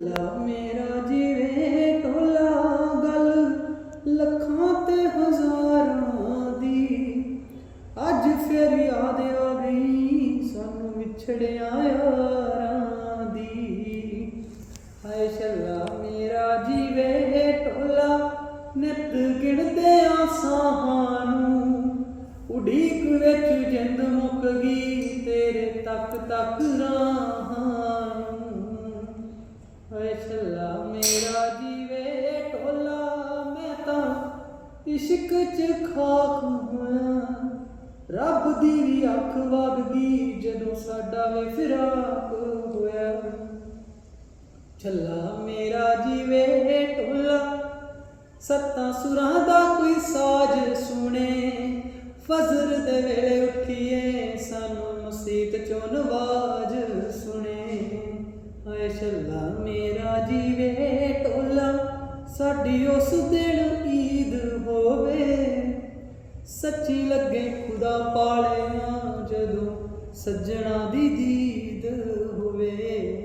ਲਾ ਮੇਰਾ ਜੀਵੇ ਟੋਲਾ ਗੱਲ, ਲੱਖਾਂ ਤੇ ਹਜ਼ਾਰਾਂ ਦੀ। ਅੱਜ ਫਿਰ ਯਾਦ ਆ ਗਈ ਸਾਨੂੰ ਵਿਛੜਿਆ ਯਾਰਾਂ ਦੀ। ਹਾਏ ਛੱਲਾ ਮੇਰਾ ਜੀਵੇ ਟੋਲਾ, ਨਿਤ ਗਿਣਦੇ ਆਸਾਂ ਨੂੰ। ਉਡੀਕ ਵਿੱਚ ਜਿੰਦ ਮੁੱਕ ਗਈ, ਤੇਰੇ ਤੱਕ ਤੱਕ ਰਾਹਾਂ ਹਾਏ ਮੇਰਾ ਜੀਵੇ ਟੋਲਾ, ਮੈਂ ਤਾਂ ਇਸ਼ਕ ਚ ਖਾਕ ਹੋਇਆ। ਰੱਬ ਦੀ ਵੀ ਅੱਖ ਵਗ ਗਈ ਜਦੋਂ ਸਾਡਾ ਵੀ ਫਿਰਾਕ ਹੋਇਆ। ਛੱਲਾ, ਮੇਰਾ ਜੀਵੇ ਟੋਲਾ, ਸੱਤਾਂ ਸੁਰਾਂ ਦਾ ਕੋਈ ਸਾਜ ਸੁਣੇ। ਫਜ਼ਰ ਦੇ ਵੇਲੇ ਉੱਠੀਏ, ਸਾਨੂੰ ਮਸੀਤ ਚੋਂ ਨਵਾਜ ਛੱਲਾ ਮੇਰਾ ਜੀਵੇ ਟੋਲਾ, ਸਾਡੀ ਉਸ ਦਿਨ ਈਦ ਹੋਵੇ। ਸੱਚੀ ਲੱਗੇ ਖੁਦਾ ਪਾਲਿਆ ਜਦੋਂ ਸੱਜਣਾ ਦੀ ਦੀਦ ਹੋਵੇ।